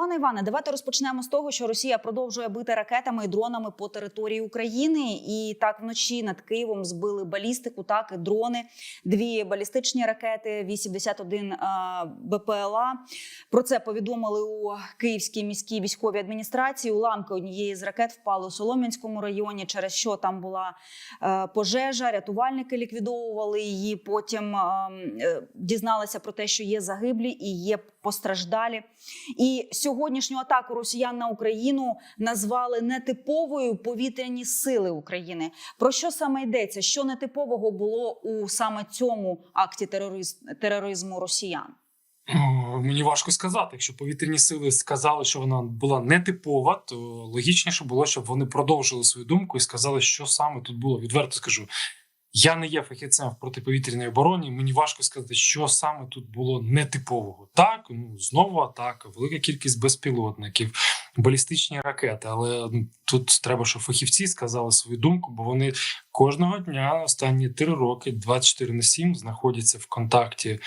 Пане Іване, давайте розпочнемо з того, що Росія продовжує бити ракетами і дронами по території України. І так вночі над Києвом збили балістику, так і дрони, дві балістичні ракети, 81 БПЛА. Про це повідомили у Київській міській військовій адміністрації. Уламки однієї з ракет впали у Солом'янському районі, через що там була е, пожежа. Рятувальники ліквідовували її. Потім е, е, дізналися про те, що є загиблі і є постраждалі. І сьогоднішню атаку росіян на Україну назвали нетиповою повітряні сили України. Про що саме йдеться? Що нетипового було у саме цьому акті терориз- тероризму росіян? Мені важко сказати. Якщо повітряні сили сказали, що вона була нетипова, то логічніше було, щоб вони продовжили свою думку і сказали, що саме тут було. Відверто скажу. Я не є фахівцем в протиповітряній обороні. Мені важко сказати, що саме тут було нетипового. Так, ну знову атака, велика кількість безпілотників, балістичні ракети. Але тут треба, щоб фахівці сказали свою думку, бо вони кожного дня останні три роки, 24 на 7, знаходяться в контакті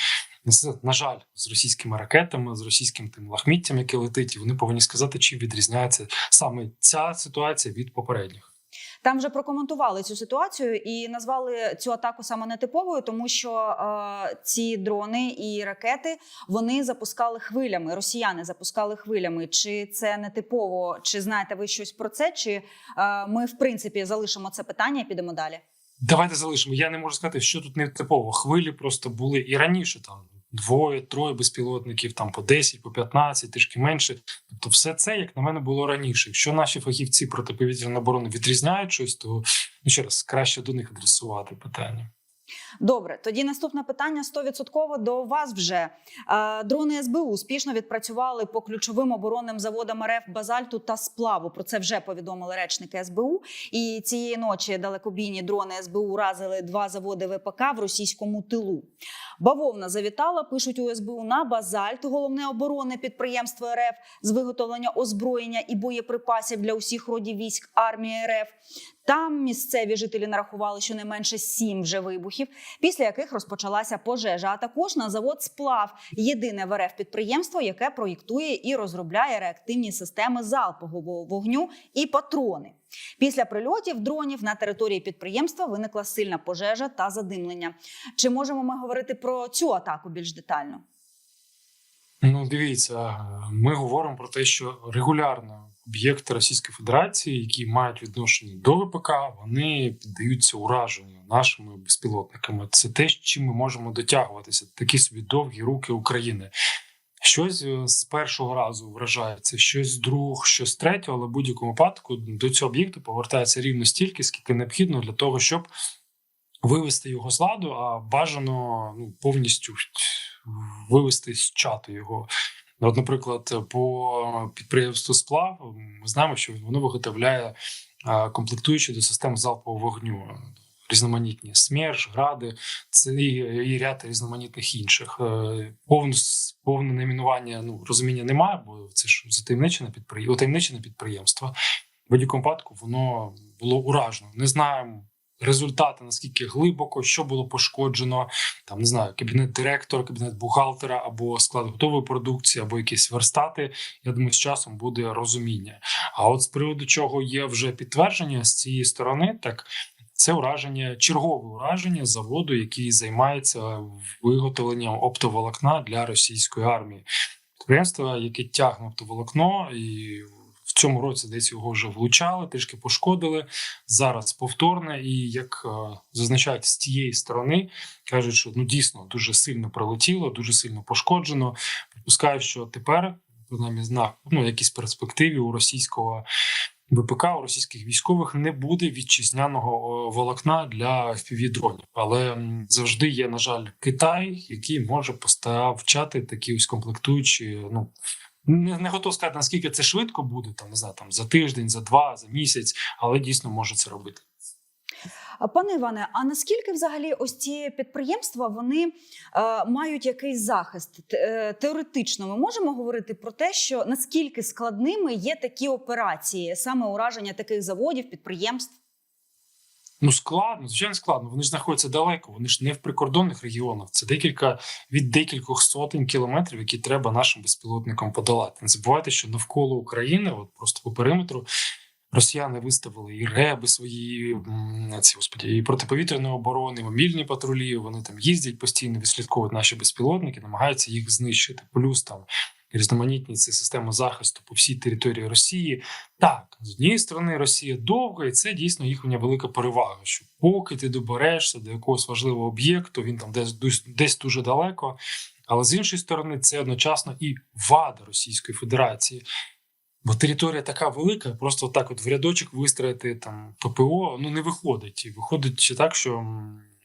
з на жаль, з російськими ракетами, з російським тим лахміттям, яке летить, і вони повинні сказати, чи відрізняється саме ця ситуація від попередніх. Там вже прокоментували цю ситуацію і назвали цю атаку саме нетиповою, тому що е, ці дрони і ракети вони запускали хвилями. Росіяни запускали хвилями. Чи це нетипово? Чи знаєте ви щось про це? Чи е, ми в принципі залишимо це питання і підемо далі? Давайте залишимо. Я не можу сказати, що тут не типово. Хвилі просто були і раніше там. Двоє, троє безпілотників, там по 10, по 15, трішки менше. Тобто, все це, як на мене, було раніше. Якщо наші фахівці протиповітряної оборони відрізняють щось, то ну ще раз краще до них адресувати питання. Добре, тоді наступне питання 100% до вас вже. Е, Дрони СБУ успішно відпрацювали по ключовим оборонним заводам РФ базальту та сплаву. Про це вже повідомили речники СБУ. І цієї ночі далекобійні дрони СБУ разили два заводи ВПК в російському тилу. Бавовна завітала, пишуть у СБУ на базальт, головне оборонне підприємство РФ з виготовлення озброєння і боєприпасів для усіх родів військ армії РФ. Там місцеві жителі нарахували щонайменше сім вже вибухів, після яких розпочалася пожежа. А також на завод сплав єдине в РФ підприємство, яке проєктує і розробляє реактивні системи залпового вогню і патрони. Після прильотів дронів на території підприємства виникла сильна пожежа та задимлення. Чи можемо ми говорити про цю атаку більш детально? Ну, дивіться, ми говоримо про те, що регулярно об'єкти Російської Федерації, які мають відношення до ВПК, вони піддаються ураженню нашими безпілотниками. Це те, з чим ми можемо дотягуватися. Такі собі довгі руки України. Щось е, з першого разу вражається, щось з другого, щось з третього, але в будь-якому випадку до цього об'єкту повертається рівно стільки, скільки необхідно для того, щоб вивести його з ладу, а бажано ну, повністю вивести з чату його. От, наприклад, по підприємству сплав ми знаємо, що воно виготовляє комплектуючі до систем залпового вогню. Різноманітні СМЕРШ, гради, це і, і ряд різноманітних інших. Е, Повне, повне найменування ну, розуміння немає, бо це ж затаємничене підприємство, утаємничене підприємство. В будь-якому випадку воно було уражено. Не знаємо результати, наскільки глибоко, що було пошкоджено. Там не знаю, кабінет директора, кабінет бухгалтера або склад готової продукції, або якісь верстати. Я думаю, з часом буде розуміння. А от з приводу чого є вже підтвердження з цієї сторони, так. Це ураження, чергове ураження заводу, який займається виготовленням оптоволокна для російської армії. Підприємство, яке тягне оптоволокно, і цьому році десь його вже влучали, трішки пошкодили. Зараз повторне, і як е, зазначають з тієї сторони, кажуть, що ну дійсно дуже сильно прилетіло, дуже сильно пошкоджено. Припускаю, що тепер принаймні знак ну якісь перспективі у російського. ВПК у російських військових не буде вітчизняного волокна для fpv дронів, але завжди є, на жаль, Китай, який може поставчати такі ось комплектуючі. Ну не, не готов сказати наскільки це швидко буде, там не знаю, там за тиждень, за два, за місяць, але дійсно може це робити. Пане Іване, а наскільки взагалі ось ці підприємства вони е, мають якийсь захист? Е, теоретично ми можемо говорити про те, що наскільки складними є такі операції, саме ураження таких заводів, підприємств? Ну, складно, звичайно, складно. Вони ж знаходяться далеко, вони ж не в прикордонних регіонах. Це декілька від декількох сотень кілометрів, які треба нашим безпілотникам подолати. Не забувайте, що навколо України, от просто по периметру, росіяни виставили і реби свої, ці господі, і протиповітряної оборони, і мобільні патрулі. Вони там їздять постійно, відслідковують наші безпілотники, намагаються їх знищити. Плюс там різноманітні ці системи захисту по всій території Росії. Так, з однієї сторони, Росія довга, і це дійсно їхня велика перевага. Що поки ти доберешся до якогось важливого об'єкту, він там десь десь- дуже далеко. Але з іншої сторони, це одночасно і вада Російської Федерації. Бо територія така велика, просто так, от в рядочок вистроїти там ППО, ну не виходить. І виходить так, що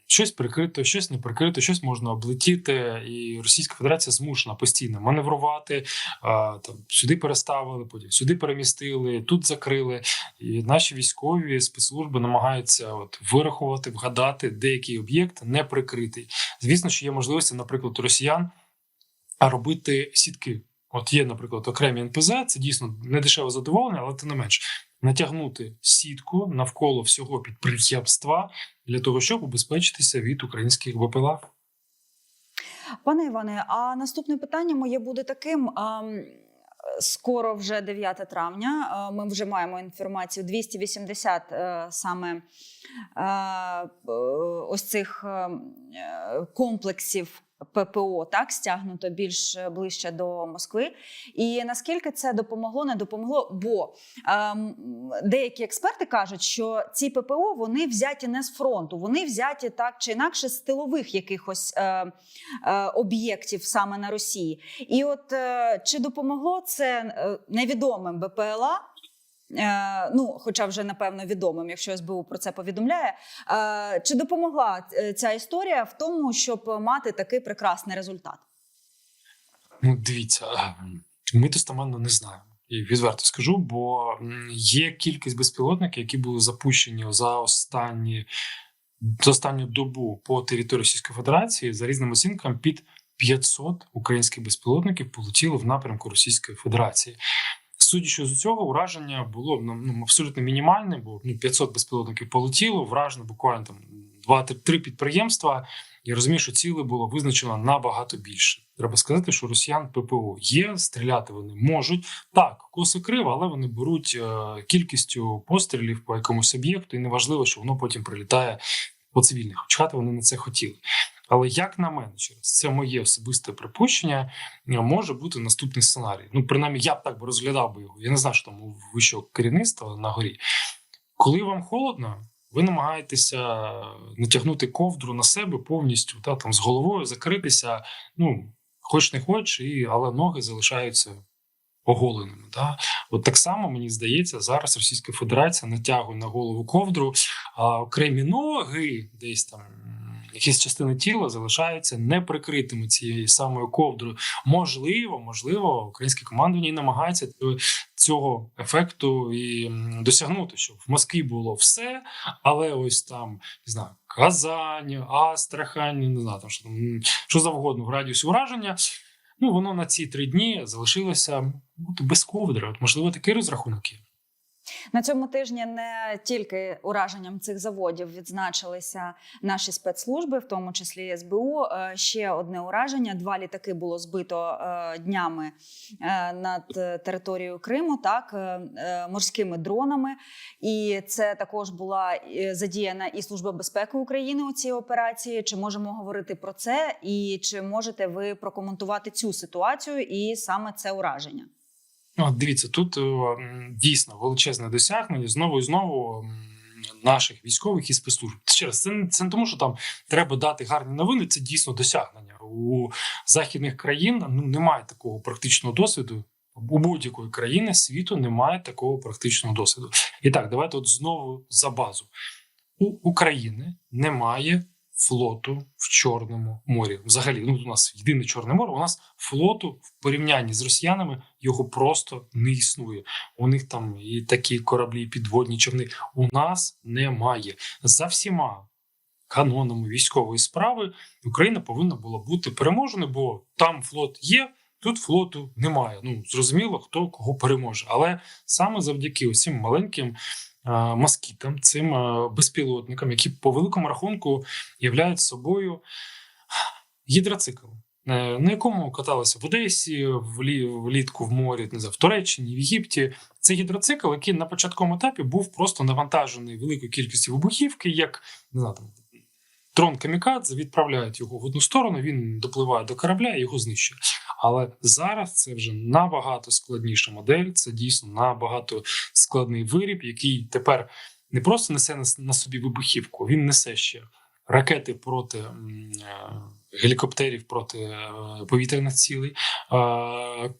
щось прикрито, щось не прикрито, щось можна облетіти, і Російська Федерація змушена постійно маневрувати. А, там сюди переставили, потім сюди перемістили, тут закрили. І наші військові спецслужби намагаються от вирахувати, вгадати, деякий об'єкт не прикритий. Звісно, що є можливості, наприклад, росіян робити сітки. От є, наприклад, окремі НПЗ, це дійсно не дешеве задоволення, але тим не менш натягнути сітку навколо всього підприємства для того, щоб убезпечитися від українських БПЛА. Пане Іване, а наступне питання моє буде таким. ам, Скоро вже 9 травня. Ми вже маємо інформацію 280 е, саме е, е, ось цих е, е, комплексів ППО так стягнуто більш е, ближче до Москви. І наскільки це допомогло, не допомогло? Бо ем, деякі експерти кажуть, що ці ППО вони взяті не з фронту, вони взяті так чи інакше з тилових якихось е, е, об'єктів саме на Росії. І от е, чи допомогло це е, невідомим БПЛА? Е, ну, хоча вже напевно відомим, якщо СБУ про це повідомляє. Е, чи допомогла е, ця історія в тому, щоб мати такий прекрасний результат? Ну, дивіться, ми достеменно не знаємо. І відверто скажу, бо є кількість безпілотників, які були запущені за останні за останню добу по території Російської Федерації за різними оцінками під 500 українських безпілотників полетіли в напрямку Російської Федерації. Судячи з цього, ураження було ну, ну, абсолютно мінімальне, бо ну, 500 безпілотників полетіло, вражено буквально там 2-3 підприємства. Я розумію, що ціле було визначено набагато більше. Треба сказати, що росіян ППО є, стріляти вони можуть. Так, коси криво, але вони беруть е, кількістю пострілів по якомусь об'єкту, і неважливо, що воно потім прилітає по цивільних. Чхати вони на це хотіли. Але як на мене, через це моє особисте припущення, е, може бути наступний сценарій. Ну, принаймні, я б так би розглядав би його. Я не знаю, що там у вищого керівництва на горі. Коли вам холодно, ви намагаєтеся натягнути ковдру на себе повністю, та там з головою закритися. Ну, хоч не хоч, і, але ноги залишаються оголеними. Да? От так само мені здається, зараз Російська Федерація натягує на голову ковдру, а окремі ноги, десь там якісь частини тіла залишаються неприкритими цією самою ковдрою. Можливо, можливо, українське командування намагається цього- ефекту і досягнути, щоб в Москві було все, але ось там не знаю, Казань, Астрахань, не знаю, там що там що завгодно в радіусі ураження. Ну, воно на ці три дні залишилося бути без ковдри. От, можливо, такий розрахунок є. На цьому тижні не тільки ураженням цих заводів відзначилися наші спецслужби, в тому числі СБУ. Е, Ще одне ураження. Два літаки було збито е, днями е, над територією Криму, так морськими дронами. І це також була задіяна і Служба безпеки України у цій операції. Чи можемо говорити про це? І чи можете ви прокоментувати цю ситуацію і саме це ураження? Ну, от дивіться, тут е, дійсно величезне досягнення знову і знову наших військових і спецслужб. Ще раз, це, це не тому, що там треба дати гарні новини. Це дійсно досягнення у західних країн. Ну немає такого практичного досвіду. У будь-якої країни світу немає такого практичного досвіду. І так, давайте от знову за базу. У України немає флоту в Чорному морі. Взагалі, ну у нас єдине Чорне море. У нас флоту в порівнянні з росіянами його просто не існує. У них там і такі кораблі, і підводні човни. У нас немає за всіма. Канонами військової справи Україна повинна була бути переможена, бо там флот є, тут флоту немає. Ну зрозуміло, хто кого переможе. Але саме завдяки цим маленьким москітам, цим безпілотникам, які по великому рахунку являють собою гідроцикл. е, На якому каталися в Одесі, влі- влітку в морі, не знаю, в Туреччині, в Єгипті. Це гідроцикл, який на початковому етапі був просто навантажений великою кількістю вибухівки, як не знаю, там, дрон камікадзе, відправляють його в одну сторону, він допливає до корабля і його знищує. Але зараз це вже набагато складніша модель. Це дійсно набагато складний виріб, який тепер не просто несе на, собі вибухівку, він несе ще ракети проти е, гелікоптерів проти е, повітряних цілей, е,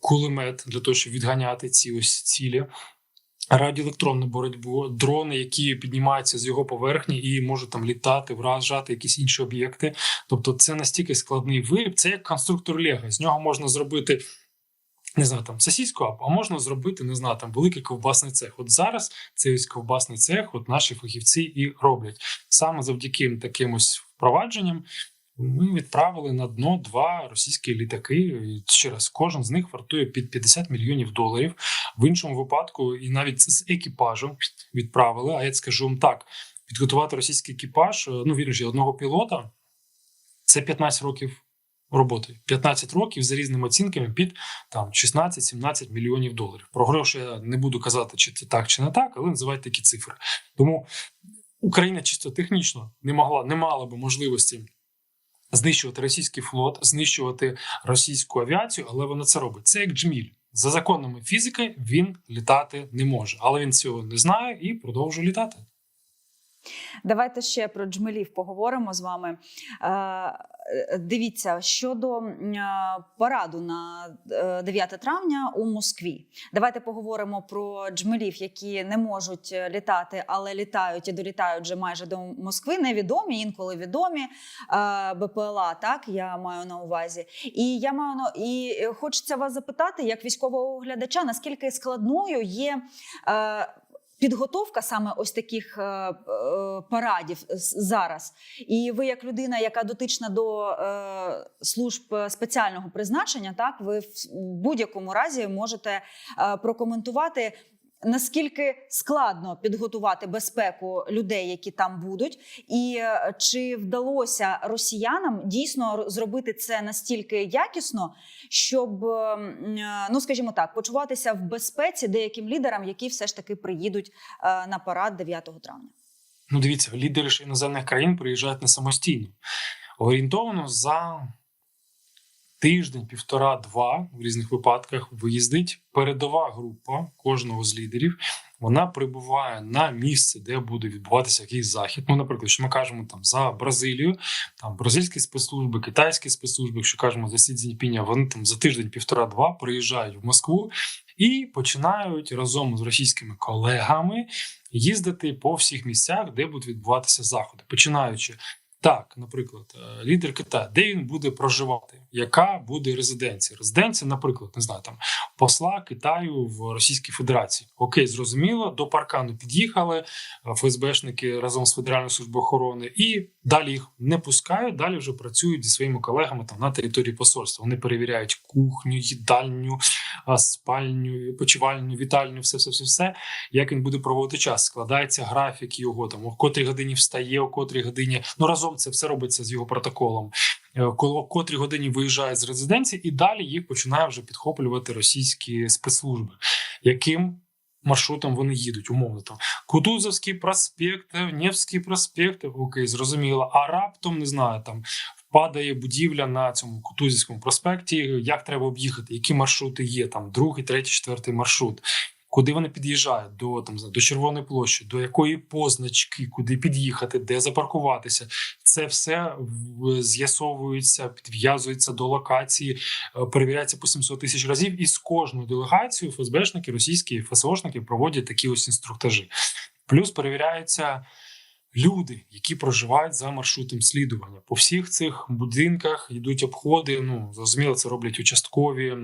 кулемет для того, щоб відганяти ці ось цілі. Радіоелектронну боротьбу, дрони, які піднімаються з його поверхні і можуть там літати, вражати якісь інші об'єкти. Тобто, це настільки складний виріб, це як конструктор Лего. З нього можна зробити. Не знаю, там сосіську, а- а можна зробити, не знаю, там великий ковбасний цех. От зараз цей ось ковбасний цех, от наші фахівці і роблять. Саме завдяки таким ось впровадженням ми відправили на дно два російські літаки. І ще раз, кожен з них вартує під 50 мільйонів доларів. В іншому випадку, і навіть з екіпажем відправили. А я скажу вам так: підготувати російський екіпаж, е, ну вірніше, одного пілота це 15 років роботи. 15 років за різними оцінками під там 16-17 мільйонів доларів. Про гроші я не буду казати, чи це так, чи не так, але називають такі цифри. Тому Україна чисто технічно не могла, не мала би можливості. Знищувати російський флот, знищувати російську авіацію, але вона це робить. Це як джміль. За законами фізики він літати не може, але він цього не знає і продовжує літати. Давайте ще про джмелів поговоримо з вами. Е, е, Дивіться щодо е, параду на е, 9 травня у Москві. Давайте поговоримо про джмелів, які не можуть е, літати, але літають і долітають вже майже до Москви. Невідомі, інколи відомі е, БПЛА. Так я маю на увазі. І я маю на і е, хочеться вас запитати, як військового оглядача, наскільки складною є. Підготовка саме ось таких е, е, парадів зараз, і ви, як людина, яка дотична до е, служб спеціального призначення, так ви в будь-якому разі можете прокоментувати. Наскільки складно підготувати безпеку людей, які там будуть, і е, чи вдалося росіянам дійсно зробити це настільки якісно, щоб, е, м, е, ну скажімо так, почуватися в безпеці деяким лідерам, які все ж таки приїдуть е, на парад 9 травня? Ну, дивіться, лідери ж іноземних країн приїжджають не самостійно. Орієнтовно за тиждень, півтора, два в різних випадках виїздить передова група кожного з лідерів. Вона прибуває на місце, де буде відбуватися якийсь захід. Ну, наприклад, що ми кажемо там за Бразилію, там бразильські спецслужби, китайські спецслужби, якщо кажемо за Сі Цзіньпіня, вони там за тиждень, півтора-два приїжджають в Москву і починають разом з російськими колегами їздити по всіх місцях, де будуть відбуватися заходи, починаючи. Так, наприклад, е, лідер Китаю, де він буде проживати, яка буде резиденція? Резиденція, наприклад, не знаю, там посла Китаю в Російській Федерації. Окей, зрозуміло, до паркану під'їхали е, ФСБшники разом з Федеральною службою охорони, і далі їх не пускають. Далі вже працюють зі своїми колегами там на території посольства. Вони перевіряють кухню, їдальню, спальню, почивальню, вітальню, все, все, все, все. Як він буде проводити час? Складається графік його там, о котрій годині встає, о котрій годині. Ну разом це все робиться з його протоколом. Е, Коли котрій годині виїжджає з резиденції, і далі їх починає вже підхоплювати російські спецслужби. Яким маршрутом вони їдуть? Умовно там Кутузовський проспект, Невський проспект, окей, зрозуміло. А раптом не знаю, там впадає будівля на цьому Кутузівському проспекті. Як треба об'їхати? Які маршрути є? Там другий, третій, четвертий маршрут. Куди вони під'їжджають до там до Червоної площі, до якої позначки, куди під'їхати, де запаркуватися, це все з'ясовується, підв'язується до локації, е, перевіряється по 700 тисяч разів. І з кожною делегацією ФСБшники, російські ФСОшники проводять такі ось інструктажі. Плюс перевіряються люди, які проживають за маршрутом слідування. По всіх цих будинках йдуть обходи. Ну зрозуміло, це роблять участкові,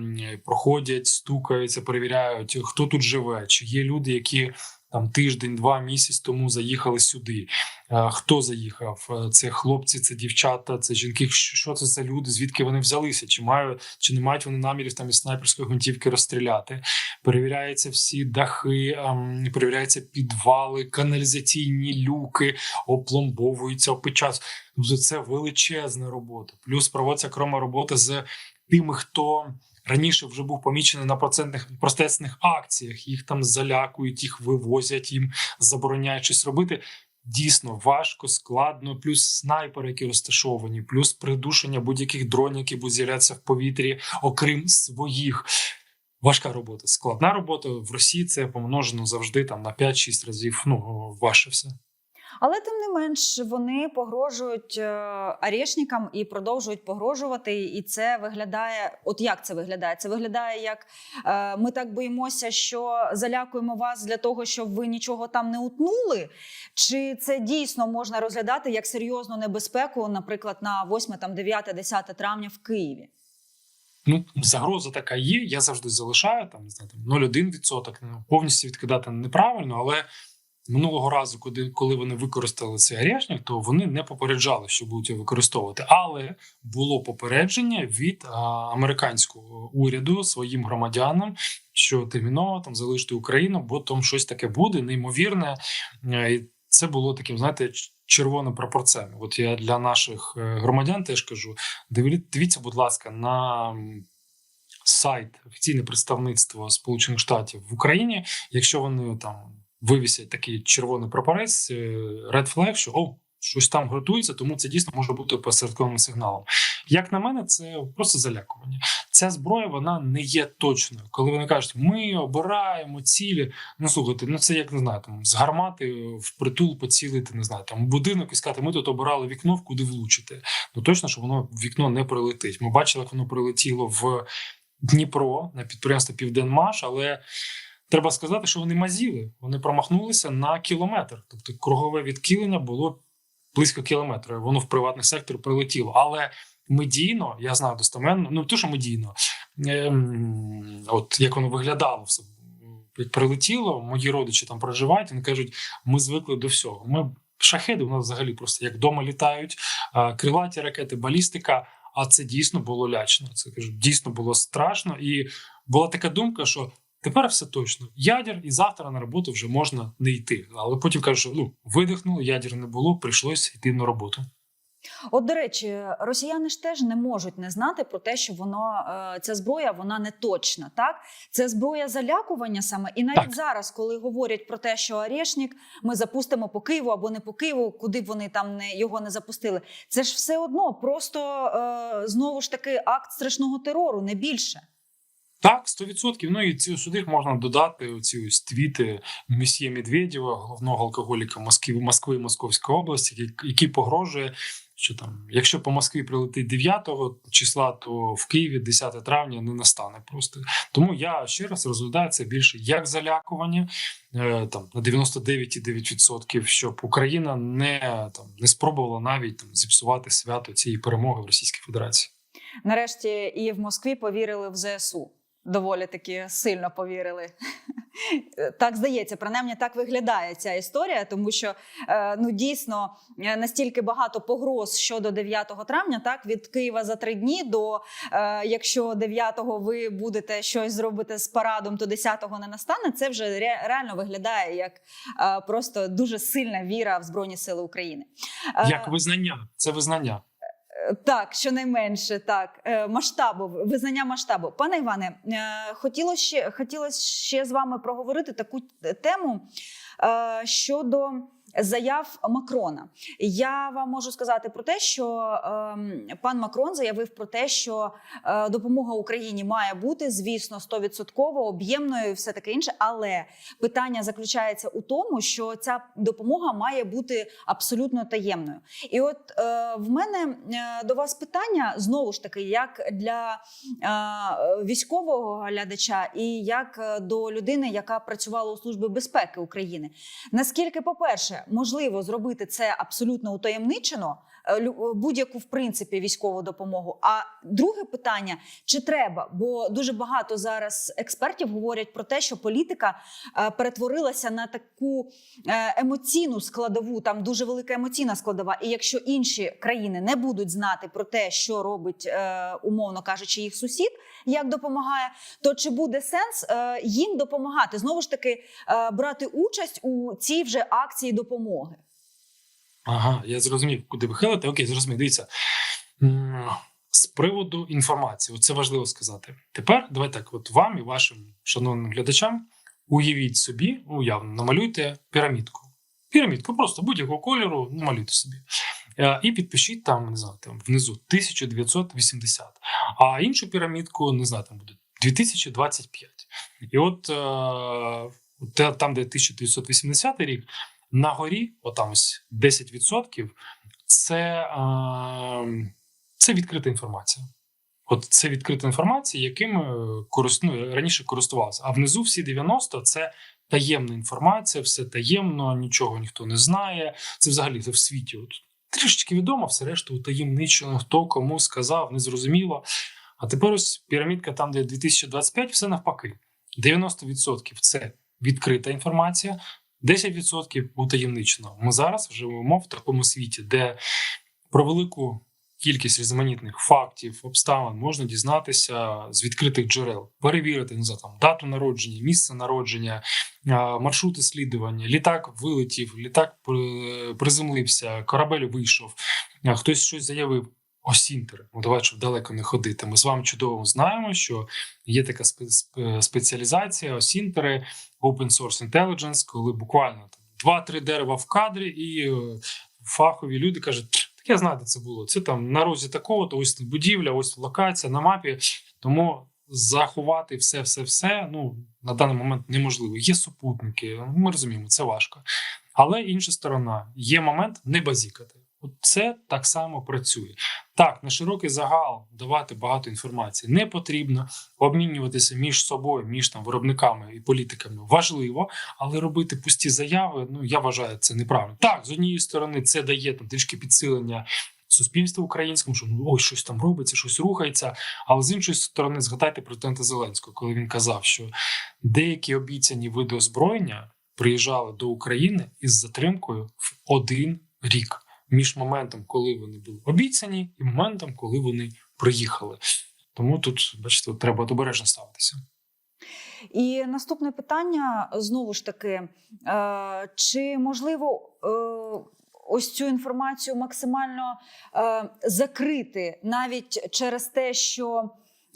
проходять, стукаються, перевіряють, хто тут живе, чи є люди, які там тиждень, два місяць тому заїхали сюди. Хто заїхав? Е, Це хлопці, це дівчата, це жінки. Що це за люди? Звідки вони взялися? Чи мають чи не мають вони намірів там із снайперської гвинтівки розстріляти? Перевіряються всі дахи, ем, перевіряються підвали, каналізаційні люки, опломбовуються, опечатуються. Тобто це величезна робота. Плюс проводиться окрема робота з тими, хто раніше вже був помічений на процентних протестних акціях. Їх там залякують, їх вивозять, їм забороняють щось робити. Дійсно важко, складно, плюс снайпери, які розташовані, плюс придушення будь-яких дронів, які будуть з'являтися в повітрі, окрім своїх. Важка робота, складна робота в Росії це помножено завжди там на 5-6 разів. Ну ваше все. Але тим не менш вони погрожують е, арешникам і продовжують погрожувати. І це виглядає, от як це виглядає? Це виглядає як е, ми так боїмося, що залякуємо вас для того, щоб ви нічого там не утнули. Чи це дійсно можна розглядати як серйозну небезпеку, наприклад, на 8, там 9, 10 травня в Києві? Ну, загроза така є. Я завжди залишаю там, не знаю, там 0,1%. Ну, повністю відкидати неправильно, але минулого разу, коли, коли вони використали цей арешник, то вони не попереджали, що будуть його використовувати. Але було попередження від а, американського уряду своїм громадянам, що терміново там залишити Україну, бо там щось таке буде неймовірне. Е, І це було таким, знаєте, червоним прапорцем. От я для наших е, громадян теж кажу: диві- дивіться, будь ласка, на сайт офіційне представництво Сполучених Штатів в Україні. Якщо вони там вивісять такий червоний прапорець, е, red flag, що о, щось там готується, тому це дійсно може бути посередковим сигналом. Як на мене, це просто залякування. Ця зброя вона не є точною. Коли вони кажуть, ми обираємо цілі. Ну слухайте, ну це як не знаю, там з гармати в притул поцілити, не знаю, там будинок і сказати, ми тут обирали вікно, в куди влучити. Ну точно, що воно вікно не прилетить. Ми бачили, як воно прилетіло в Дніпро на підприємство Південмаш, але. Треба сказати, що вони мазіли, вони промахнулися на кілометр. Тобто кругове відкилення було близько кілометра. Воно в приватний сектор прилетіло. Але медійно, я знаю достеменно, ну то, що медійно, ем, от як воно виглядало все. Як прилетіло, мої родичі там проживають, вони кажуть, ми звикли до всього. Ми шахеди у нас взагалі просто як вдома літають, крилаті ракети, балістика. А це дійсно було лячно. Це кажу, дійсно було страшно. І була така думка, що тепер все точно. Ядер і завтра на роботу вже можна не йти. Але потім кажуть, що ну видихнули, ядер не було, прийшлось йти на роботу. От, до речі, росіяни ж теж не можуть не знати про те, що воно е, ця зброя вона не точна. Так, це зброя залякування саме. І навіть Так. зараз, коли говорять про те, що Орешник ми запустимо по Києву або не по Києву, куди б вони там не його не запустили, це ж все одно просто е, знову ж таки акт страшного терору, не більше. Так, 100%. Ну і ці сюди можна додати оці ось твіти месьє Медведєва, головного алкоголіка Москви, Москви Московської області, який, який погрожує, що там, якщо по Москві прилетить 9 числа, то в Києві 10 травня не настане просто. Тому я ще раз розглядаю це більше як залякування е, там на 99,9%, щоб Україна не там не спробувала навіть там зіпсувати свято цієї перемоги в Російській Федерації. Нарешті і в Москві повірили в ЗСУ. Доволі таки сильно повірили. Так здається, принаймні так виглядає ця історія, тому що е, ну дійсно е, настільки багато погроз щодо 9 травня, так від Києва за три дні до е, якщо 9-го ви будете щось зробити з парадом, то 10-го не настане. Це вже реально виглядає як просто дуже сильна віра в Збройні Сили України. Як визнання, це визнання. Так, щонайменше так, Е, масштабу, визнання масштабу. Пане Іване, е, хотілося ще, хотілося ще з вами проговорити таку тему е, щодо заяв Макрона. Я вам можу сказати про те, що ем, пан Макрон заявив про те, що е, допомога Україні має бути, звісно, 100% об'ємною і все таке інше. Але питання заключається у тому, що ця допомога має бути абсолютно таємною. І от е, в мене е, до вас питання знову ж таки, як для е, військового глядача, і як е, до людини, яка працювала у службі безпеки України. Наскільки, по-перше, можливо зробити це абсолютно утаємничено будь-яку в принципі військову допомогу. А друге питання: чи треба? Бо дуже багато зараз експертів говорять про те, що політика е, перетворилася на таку е, емоційну складову, там дуже велика емоційна складова. І якщо інші країни не будуть знати про те, що робить, е, умовно кажучи, їх сусід, як допомагає, то чи буде сенс е, їм допомагати? Знову ж таки, е, брати участь у цій вже акції допомоги. Ага, я зрозумів, куди ви хилите. Окей, зрозумів. Дивіться. З приводу інформації, це важливо сказати. Тепер давайте так: от вам і вашим шановним глядачам уявіть собі, уявно, намалюйте пірамідку. Пірамідку, просто будь-якого кольору, намалюйте собі. Е, І підпишіть там, не знаю, там внизу 1980. А іншу пірамідку, не знаю, там буде 2025. І от е, там, де 1980 рік, на горі, отам ось 10%, це, це відкрита інформація. От це відкрита інформація, яким е, ну, раніше користувався. А внизу всі 90 це таємна інформація, все таємно, нічого ніхто не знає. Це взагалі це в світі. От, трішечки відомо, все решта утаємничено, хто кому сказав, незрозуміло. А тепер ось пірамідка, там, де 2025, все навпаки. 90% це відкрита інформація, 10% утаємничено. Ми зараз живемо в такому світі, де про велику кількість різноманітних фактів, обставин можна дізнатися з відкритих джерел, перевірити не знаю, там, дату народження, місце народження, маршрути слідування. Літак вилетів, літак приземлився, корабель вийшов, хтось щось заявив. Осінтери, ну давай, щоб далеко не ходити. Ми з вами чудово знаємо, що є така спе- спе- спеціалізація, осінтери, Open Source Intelligence, коли буквально два-три дерева в кадрі, і е, фахові люди кажуть, «Ть, так я знаю, де це було. Це там на розі такого, то ось будівля, ось локація на мапі. Тому заховати все, все, все ну на даний момент неможливо. Є супутники, ми розуміємо, це важко. Але інша сторона, є момент не базікати. Це так само працює. Так, на широкий загал давати багато інформації не потрібно. Обмінюватися між собою, між там виробниками і політиками важливо, але робити пусті заяви, ну я вважаю, це неправильно. Так, з однієї сторони, це дає там трішки підсилення суспільству українському, що ну ой, щось там робиться, щось рухається. Але з іншої сторони, згадайте президента Зеленського, коли він казав, що деякі обіцяні види озброєння приїжджали до України із затримкою в один рік між моментом, коли вони були обіцяні, і моментом, коли вони приїхали. Тому тут, бачите, треба обережно ставитися. І наступне питання знову ж таки: е, чи можливо е, ось цю інформацію максимально е, закрити навіть через те, що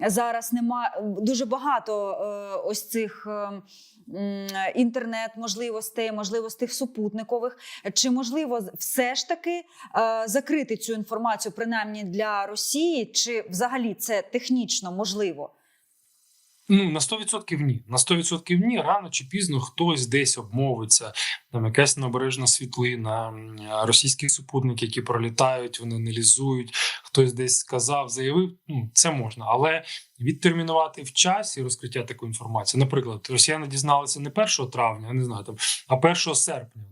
зараз нема дуже багато ось цих. Інтернет-можливостей, можливостей супутникових, чи можливо все ж таки е, закрити цю інформацію, принаймні для Росії, чи взагалі це технічно можливо? Ну на 100% ні. На 100% ні. Рано чи пізно хтось десь обмовиться. Там якась необережна світлина, російські супутники, які пролітають, вони аналізують. Хтось десь сказав, заявив. Ну це можна, але відтермінувати в часі розкриття такої інформації. Наприклад, росіяни дізналися не 1 травня, не знаю там, а 1 серпня.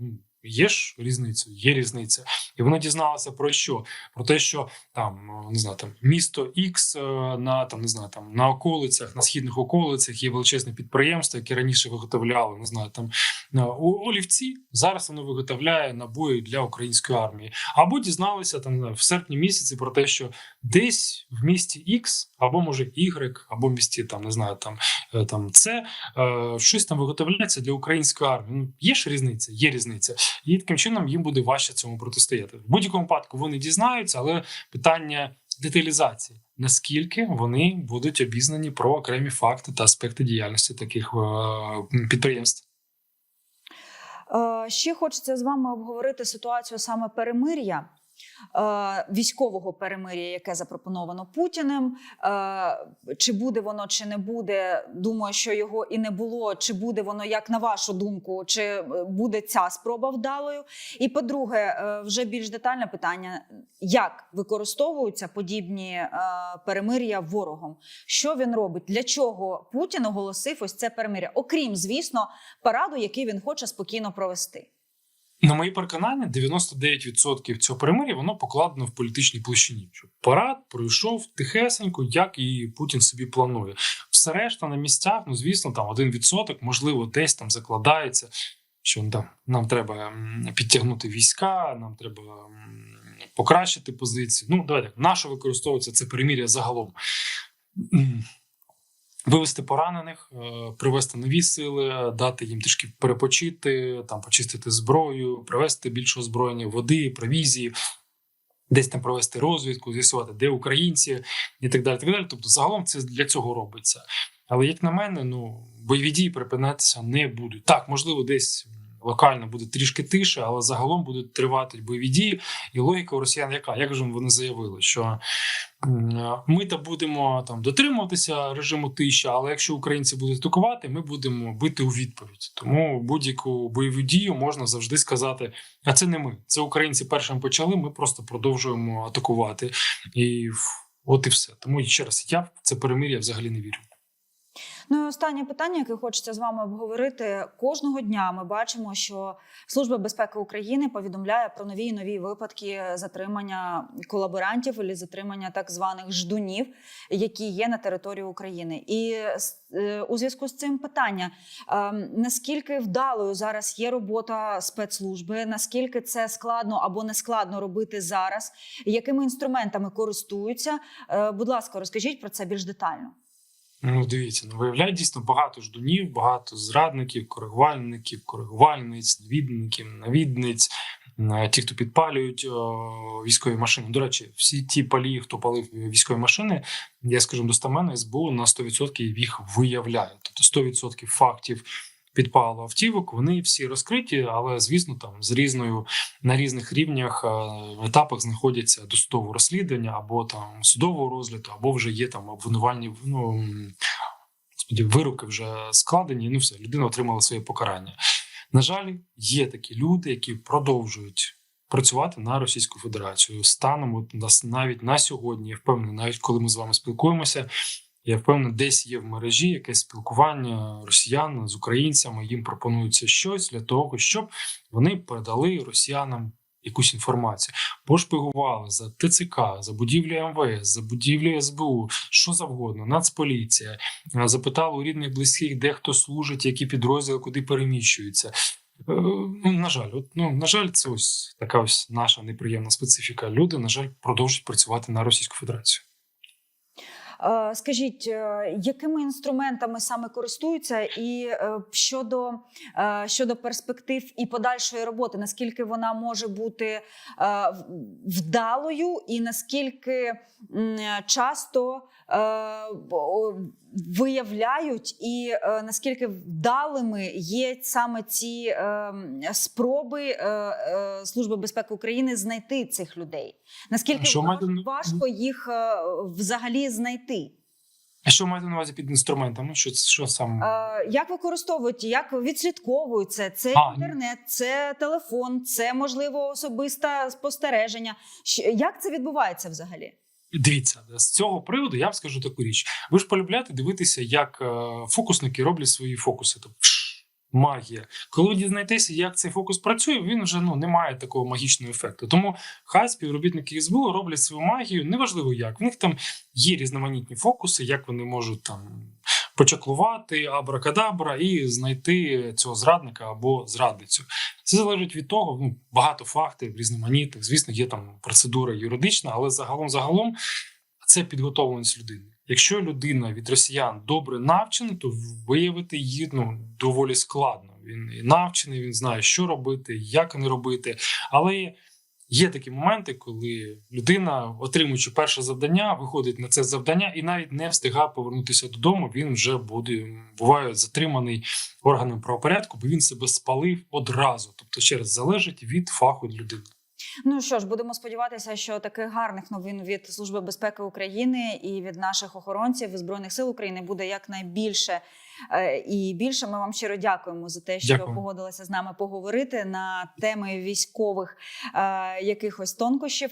Є ж різниця, є різниця, і вони дізналися про що? Про те, що там е, не знаю, там місто X е, на там не знаю, там на околицях, на східних околицях є величезне підприємство, яке раніше виготовляло, не знаю, там е, олівці. Зараз воно виготовляє набої для української армії. Або дізналися там в серпні місяці про те, що десь в місті X, або може Y, або місті там не знаю, там е, там С, е, щось там виготовляється для української армії. Ну є ж різниця, є різниця, і таким чином їм буде важче цьому протистояти. В будь-якому випадку вони дізнаються, але питання деталізації. Наскільки вони будуть обізнані про окремі факти та аспекти діяльності таких е, підприємств? Е, Ще хочеться з вами обговорити ситуацію саме перемир'я. Е, Військового перемир'я, яке запропоновано Путіним, Е, чи буде воно, чи не буде. Думаю, що його і не було. Чи буде воно, як на вашу думку, чи е, буде ця спроба вдалою? І по-друге, вже більш детальне питання: як використовуються подібні перемир'я ворогом? Що він робить? Для чого Путін оголосив ось це перемир'я? Окрім, звісно, параду, який він хоче спокійно провести. На мої переконання, 99% цього перемир'я воно покладено в політичній площині. Що парад пройшов тихесенько, як і Путін собі планує. Все решта на місцях, ну звісно, там 1%, можливо, десь там закладається. Що ну, там нам треба підтягнути війська, нам треба покращити позиції. Ну, давайте на що використовується це перемір'я загалом. Вивести поранених, е, привести нові сили, дати їм трішки перепочити, там почистити зброю, привезти більше озброєння, води, провізії, десь там провести розвідку, з'ясувати, де українці і так далі. Так далі. Тобто, загалом це для цього робиться. Але як на мене, ну бойові дії припинятися не будуть. Так, можливо, десь локально буде трішки тише, але загалом будуть тривати бойові дії. І логіка у росіян, яка як же вони заявили, що ми та будемо там дотримуватися режиму тиші, але якщо українці будуть атакувати, ми будемо бити у відповідь. Тому будь-яку бойову дію можна завжди сказати: а це не ми, це українці першим почали. Ми просто продовжуємо атакувати. І от і все. Тому ще раз я в це перемир'я взагалі не вірю. Ну і останнє питання, яке хочеться з вами обговорити. Кожного дня ми бачимо, що Служба безпеки України повідомляє про нові і нові випадки затримання колаборантів або затримання так званих ждунів, які є на території України. І е, у зв'язку з цим питання: ем, наскільки вдалою зараз є робота спецслужби, наскільки це складно або не складно робити зараз, якими інструментами користуються? Е, Будь ласка, розкажіть про це більш детально. Ну, дивіться, ну виявляють дійсно багато ждунів, багато зрадників, коригувальників, коригувальниць, навідників, навідниць, е, ті, хто підпалюють о, військові машини. До речі, всі ті палі, хто палив військові машини, я скажу достаменно, СБУ на 100% їх виявляє. Тобто 100% фактів підпалу автівок, вони всі розкриті, але звісно, там з різною на різних рівнях е, етапах знаходяться досудового розслідування або там судового розгляду, або вже є там обвинувальні ну, господі, вироки вже складені. Ну все, людина отримала своє покарання. На жаль, є такі люди, які продовжують. Працювати на Російську Федерацію станом от нас навіть на сьогодні. Я впевнений, навіть коли ми з вами спілкуємося, я впевнений, десь є в мережі якесь спілкування росіян з українцями. Їм пропонується щось для того, щоб вони передали росіянам якусь інформацію. Пошпигували за ТЦК, за будівлю МВС, за будівлю СБУ, що завгодно, Нацполіція Е, запитали у рідних близьких, де хто служить, які підрозділи, куди переміщуються. Е, Ну, на жаль, от, ну на жаль, це ось така ось наша неприємна специфіка. Люди, на жаль, продовжують працювати на Російську Федерацію. Е, Скажіть, е, якими інструментами саме користуються, і е, щодо, щодо перспектив і подальшої роботи, наскільки вона може бути вдалою, і наскільки часто виявляють, і наскільки вдалими є саме ці спроби Служби безпеки України знайти цих людей? Наскільки Що важ- маєте важко їх е, взагалі знайти? А що маєте на увазі під інструментами? Що що саме? Е, як використовують, як відслідковують це? Це А, інтернет, це телефон, це можливо особисте спостереження. Як це відбувається взагалі? Дивіться, з цього приводу я вам скажу таку річ. Ви ж полюбляєте дивитися, як е, фокусники роблять свої фокуси. Тобто магія. Коли ви дізнаєтеся, як цей фокус працює, він вже ну не має такого магічного ефекту. Тому хай співробітники СБУ роблять свою магію, неважливо як. В них там є різноманітні фокуси, як вони можуть там почаклувати абракадабра і знайти цього зрадника або зрадницю. Це залежить від того, ну багато фактів різноманітних. Звісно, є там процедура юридична, але загалом загалом це підготовленість людини. Якщо людина від росіян добре навчена, то виявити її ну доволі складно. Він і навчений, він знає, що робити, як не робити. Але є такі моменти, коли людина, отримуючи перше завдання, виходить на це завдання і навіть не встигає повернутися додому. Він вже буде буває затриманий органом правопорядку, бо він себе спалив одразу. Тобто, ще раз залежить від фаху людини. Ну що ж, будемо сподіватися, що таких гарних новин від Служби безпеки України і від наших охоронців збройних сил України буде якнайбільше Е, і більше. Ми вам щиро дякуємо за те, що Дякую. погодилися з нами поговорити на теми військових е, якихось тонкощів.